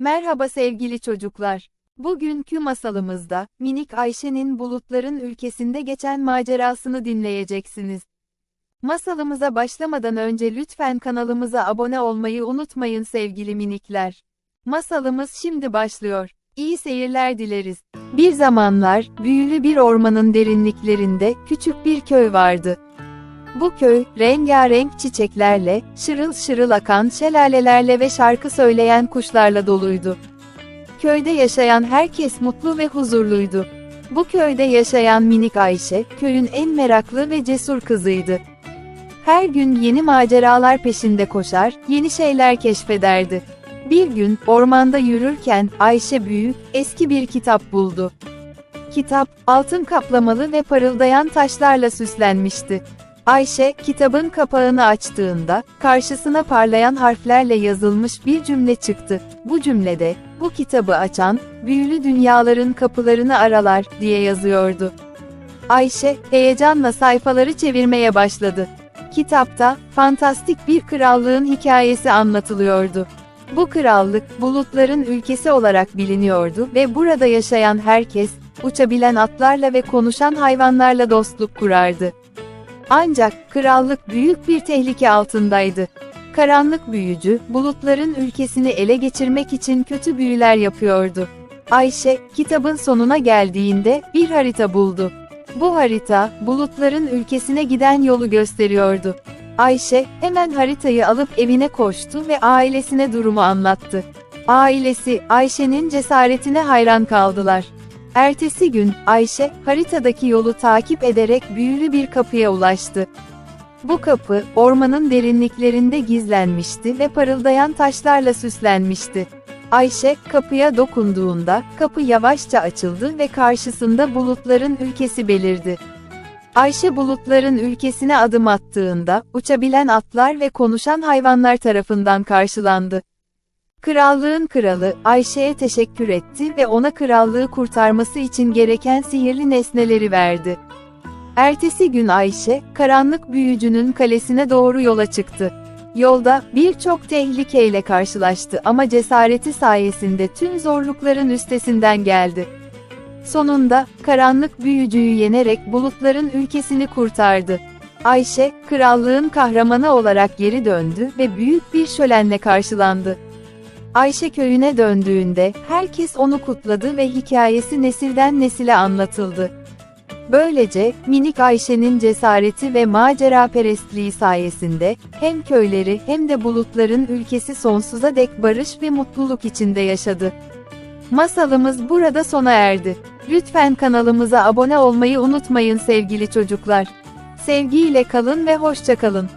Merhaba sevgili çocuklar. Bugünkü masalımızda minik Ayşe'nin bulutların ülkesinde geçen macerasını dinleyeceksiniz. Masalımıza başlamadan önce lütfen kanalımıza abone olmayı unutmayın sevgili minikler. Masalımız şimdi başlıyor. İyi seyirler dileriz. Bir zamanlar büyülü bir ormanın derinliklerinde küçük bir köy vardı. Bu köy, rengarenk çiçeklerle, şırıl şırıl akan şelalelerle ve şarkı söyleyen kuşlarla doluydu. Köyde yaşayan herkes mutlu ve huzurluydu. Bu köyde yaşayan minik Ayşe, köyün en meraklı ve cesur kızıydı. Her gün yeni maceralar peşinde koşar, yeni şeyler keşfederdi. Bir gün, ormanda yürürken, Ayşe büyük, eski bir kitap buldu. Kitap, altın kaplamalı ve parıldayan taşlarla süslenmişti. Ayşe, kitabın kapağını açtığında, karşısına parlayan harflerle yazılmış bir cümle çıktı. Bu cümlede, bu kitabı açan, büyülü dünyaların kapılarını aralar, diye yazıyordu. Ayşe, heyecanla sayfaları çevirmeye başladı. Kitapta, fantastik bir krallığın hikayesi anlatılıyordu. Bu krallık, bulutların ülkesi olarak biliniyordu ve burada yaşayan herkes, uçabilen atlarla ve konuşan hayvanlarla dostluk kurardı. Ancak krallık büyük bir tehlike altındaydı. Karanlık büyücü, bulutların ülkesini ele geçirmek için kötü büyüler yapıyordu. Ayşe, kitabın sonuna geldiğinde bir harita buldu. Bu harita, bulutların ülkesine giden yolu gösteriyordu. Ayşe, hemen haritayı alıp evine koştu ve ailesine durumu anlattı. Ailesi, Ayşe'nin cesaretine hayran kaldılar. Ertesi gün, Ayşe, haritadaki yolu takip ederek büyülü bir kapıya ulaştı. Bu kapı, ormanın derinliklerinde gizlenmişti ve parıldayan taşlarla süslenmişti. Ayşe, kapıya dokunduğunda, kapı yavaşça açıldı ve karşısında bulutların ülkesi belirdi. Ayşe bulutların ülkesine adım attığında, uçabilen atlar ve konuşan hayvanlar tarafından karşılandı. Krallığın kralı, Ayşe'ye teşekkür etti ve ona krallığı kurtarması için gereken sihirli nesneleri verdi. Ertesi gün Ayşe, karanlık büyücünün kalesine doğru yola çıktı. Yolda, birçok tehlikeyle karşılaştı ama cesareti sayesinde tüm zorlukların üstesinden geldi. Sonunda, karanlık büyücüyü yenerek bulutların ülkesini kurtardı. Ayşe, krallığın kahramanı olarak geri döndü ve büyük bir şölenle karşılandı. Ayşe köyüne döndüğünde herkes onu kutladı ve hikayesi nesilden nesile anlatıldı. Böylece minik Ayşe'nin cesareti ve macera perestliği sayesinde hem köyleri hem de bulutların ülkesi sonsuza dek barış ve mutluluk içinde yaşadı. Masalımız burada sona erdi. Lütfen kanalımıza abone olmayı unutmayın sevgili çocuklar. Sevgiyle kalın ve hoşça kalın.